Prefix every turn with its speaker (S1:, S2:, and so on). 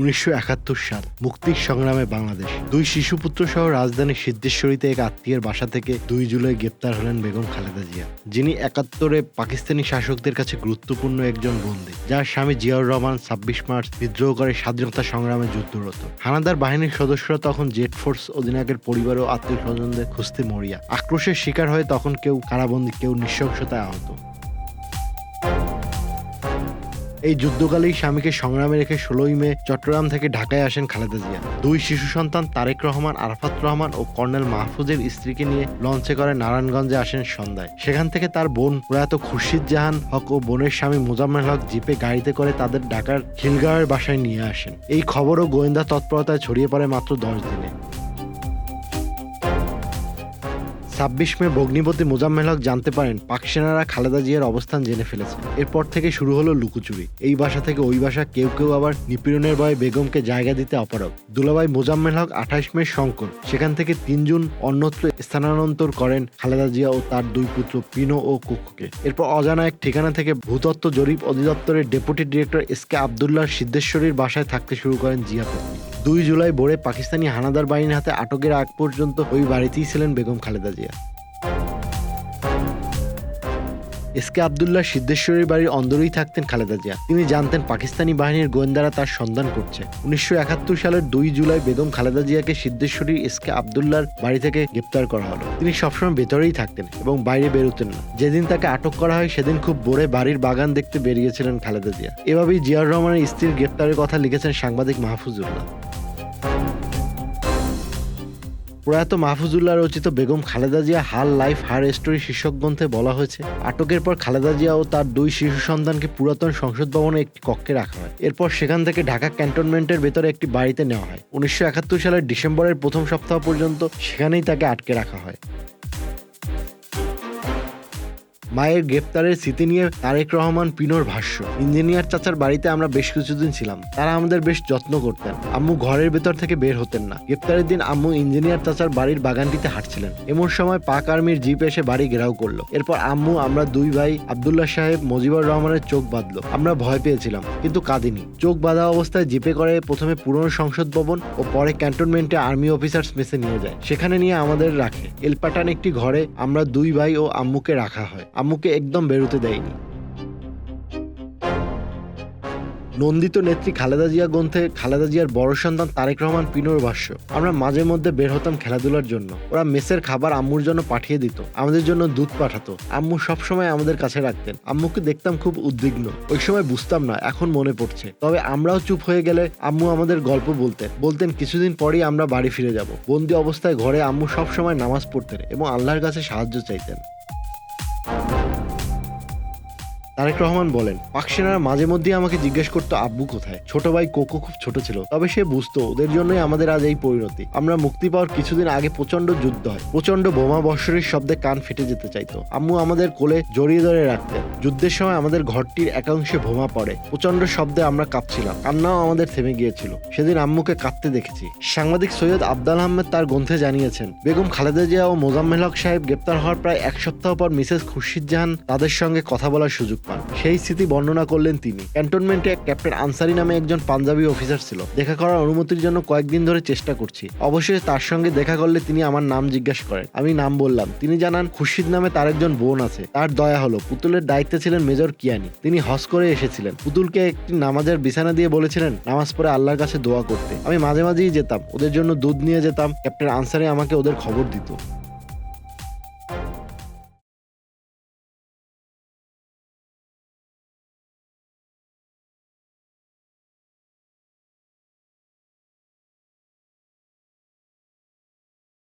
S1: উনিশশো একাত্তর সাল মুক্তির সংগ্রামে বাংলাদেশ। দুই শিশুপুত্র সহ রাজধানীর সিদ্ধেশ্বরীতে এক আত্মীয়ের বাসা থেকে দুই জুলাই গ্রেপ্তার হলেন বেগম খালেদা জিয়া, যিনি একাত্তরে পাকিস্তানি শাসকদের কাছে গুরুত্বপূর্ণ একজন বন্দী, যার স্বামী জিয়াউর রহমান ছাব্বিশ মার্চ বিদ্রোহ করে স্বাধীনতা সংগ্রামে যুদ্ধরত। হানাদার বাহিনীর সদস্যরা তখন জেট ফোর্স অধিনায়কের পরিবার ও আত্মীয় স্বজনদের খুঁজতে মরিয়া, আক্রোশের শিকার হয়ে তখন কেউ কারাবন্দী, কেউ নৃশংসতায় আহত। এই যুদ্ধকালেই স্বামীকে সংগ্রামে রেখে ষোলোই মে চট্টগ্রাম থেকে ঢাকায় আসেন খালেদা জিয়া। দুই শিশু সন্তান তারেক রহমান, আরফাত রহমান ও কর্নেল মাহফুজের স্ত্রীকে নিয়ে লঞ্চে করে নারায়ণগঞ্জে আসেন সন্ধ্যায়। সেখান থেকে তার বোন প্রয়াত খুরশিদ জাহান হক ও বোনের স্বামী মোজাম্মেল হক জিপে গাড়িতে করে তাদের ঢাকার খিলগাঁওয়ের বাসায় নিয়ে আসেন। এই খবরও গোয়েন্দা তৎপরতায় ছড়িয়ে পড়ে মাত্র দশ দিনে। ছাব্বিশ মে ভগ্নিপতি মোজাম্মেল হক জানতে পারেন পাক সেনারা খালেদা জিয়ার অবস্থান জেনে ফেলেছে। এরপর থেকে শুরু হলো লুকোচুরি। এই বাসা থেকে ওই বাসা কেউ কেউ আবার নিপীড়নের ভয়ে বেগমকে জায়গা দিতে অপারগ। দুলাভাই মোজাম্মেল হক আঠাশ মে শঙ্কর। সেখান থেকে তিনজন অন্যত্র স্থানান্তর করেন খালেদা জিয়া ও তার দুই পুত্র পিনো ও কুকুকে। এরপর অজানা এক ঠিকানা থেকে ভূতত্ত্ব জরিপ অধিদপ্তরের deputy director S K Abdullah সিদ্ধেশ্বরীর বাসায় থাকতে শুরু করেন জিয়া দুই জুলাই ভোরে পাকিস্তানি হানাদার বাহিনীর হাতে আটকের আগ পর্যন্ত ওই বাড়িতেই ছিলেন বেগম খালেদা জিয়া। এস কে আবদুল্লাহ সিদ্ধেশ্বরীর বাড়ির অন্দরেই থাকতেন খালেদা জিয়া। তিনি জানতেন পাকিস্তানি বাহিনীর গোয়েন্দারা তার সন্ধান করছে। উনিশশো একাত্তর সালের দুই জুলাই বেগম খালেদা জিয়াকে সিদ্ধেশ্বরীর এস কে আবদুল্লাহর বাড়ি থেকে গ্রেপ্তার করা হলো। তিনি সবসময় ভেতরেই থাকতেন এবং বাইরে বেরোতেন না। যেদিন তাকে আটক করা হয়, সেদিন খুব ভোরে বাড়ির বাগান দেখতে বেরিয়েছিলেন খালেদা জিয়া। এভাবেই জিয়াউর রহমানের স্ত্রীর গ্রেপ্তারের কথা লিখেছেন সাংবাদিক মাহফুজুল্লাহ। প্রয়াত মাহফুজুল্লাহ রচিত বেগম খালেদা জিয়া হাল লাইফ হার স্টোরি শীর্ষক গ্রন্থে বলা হয়েছে। আটকের পর খালেদা জিয়া ও তার দুই শিশু সন্তানকে পুরাতন সংসদ ভবনে একটি কক্ষে রাখা হয়। এরপর সেখান থেকে ঢাকা ক্যান্টনমেন্টের ভেতরে একটি বাড়িতে নেওয়া হয়। উনিশশো একাত্তর সালের ডিসেম্বরের প্রথম সপ্তাহ পর্যন্ত সেখানেই তাকে আটকে রাখা হয়। মায়ের গ্রেপ্তারের স্মৃতি নিয়ে তারেক রহমান, পিনোর ভাষ্য। ইঞ্জিনিয়ার চাচার বাড়িতে আমরা বেশ কিছুদিন ছিলাম। তারা আমাদের বেশ যত্ন করতেন। আম্মু ঘরের ভেতর থেকে বের হতেন না। গ্রেপ্তারের দিন আম্মু ইঞ্জিনিয়ার চাচার বাড়ির বাগানটিতে হাঁটছিলেন। এমন সময় পাক আর্মির জিপ এসে বাড়ি ঘেরাও করল। এরপর আম্মু, আমরা দুই ভাই, আবদুল্লাহ সাহেব, মুজিবুর রহমানের চোখ বাঁধলো। আমরা ভয় পেয়েছিলাম, কিন্তু কাঁদিনি। চোখ বাঁধা অবস্থায় জিপে করে প্রথমে পুরনো সংসদ ভবন ও পরে ক্যান্টনমেন্টে আর্মি অফিসার্স মেসে নিয়ে যায়। সেখানে নিয়ে আমাদের রাখে। এলপাটান একটি ঘরে আমরা দুই ভাই ও আম্মুকে রাখা হয়। আম্মুকে একদম বেরোতে দেয়নি। নন্দিত নেত্রী খালেদা জিয়া গ্রন্থে খালেদা জিয়ার বড় সন্তান তারেক রহমান পিনোর ভাষ্য, আমরা মাঝে মধ্যে বের হতাম খেলাধুলার জন্য। ওরা মেসের খাবার আম্মুর জন্য পাঠিয়ে দিত, আমাদের জন্য দুধ পাঠাতো। আম্মু সবসময় আমাদের কাছে রাখতেন। আম্মুকে দেখতাম খুব উদ্বিগ্ন। ওই সময় বুঝতাম না, এখন মনে পড়ছে। তবে আমরাও চুপ হয়ে গেলে আম্মু আমাদের গল্প বলতেন। বলতেন, কিছুদিন পরেই আমরা বাড়ি ফিরে যাব। বন্দি অবস্থায় ঘরে আম্মু সবসময় নামাজ পড়তেন এবং আল্লাহর কাছে সাহায্য চাইতেন। তারেক রহমান বলেন পাক সেনারা মাঝে মধ্যেই আমাকে জিজ্ঞেস করতো, আব্বু কোথায়? ছোট ভাই কোকো খুব ছোট ছিল, তবে সে বুঝতো, ওদের জন্যই আমাদের আজ এই পরিণতি। আমরা মুক্তি পাওয়ার কিছুদিন আগে প্রচণ্ড যুদ্ধ হয় প্রচণ্ড বোমা বর্ষণের শব্দে কান ফেটে যেতে চাইতো। আম্মু আমাদের কোলে জড়িয়ে ধরে রাখতেন। যুদ্ধের সময় আমাদের ঘরটির একাংশে বোমা পড়ে প্রচণ্ড শব্দে আমরা কাঁপছিলাম, কান্নাও আমাদের থেমে গিয়েছিল। সেদিন আম্মুকে কাঁদতে দেখেছি। সাংবাদিক সৈয়দ আবদাল আহমেদ তার গ্রন্থে জানিয়েছেন, বেগম খালেদা জিয়া ও মোজাম্মেল হক সাহেব গ্রেপ্তার হওয়ার প্রায় এক সপ্তাহ পর মিসেস খুরশিদ জাহান তাদের সঙ্গে কথা বলার সুযোগ পান সেই স্মৃতি বর্ণনা করলেন তিনি। ক্যান্টনমেন্টে ক্যাপ্টেন আনসারি নামে একজন পাঞ্জাবি অফিসার ছিল। দেখা করার অনুমতির জন্য কয়েকদিন ধরে চেষ্টা করছি। অবশেষে তার সঙ্গে দেখা করলে তিনি আমার নাম জিজ্ঞাসা করেন। আমি নাম বললাম। তিনি জানান, খুরশিদ নামে তার একজন বোন আছে। তার দয়া হলো, পুতুলের দায়িত্বে ছিলেন মেজর কিয়ানি। তিনি হজ করে এসেছিলেন। পুতুলকে একটি নামাজের বিছানা দিয়ে বলেছিলেন, নামাজ পড়ে আল্লাহর কাছে দোয়া করতে। আমি মাঝে মাঝেই যেতাম। ওদের জন্য দুধ নিয়ে যেতাম। ক্যাপ্টেন আনসারি আমাকে ওদের খবর দিত।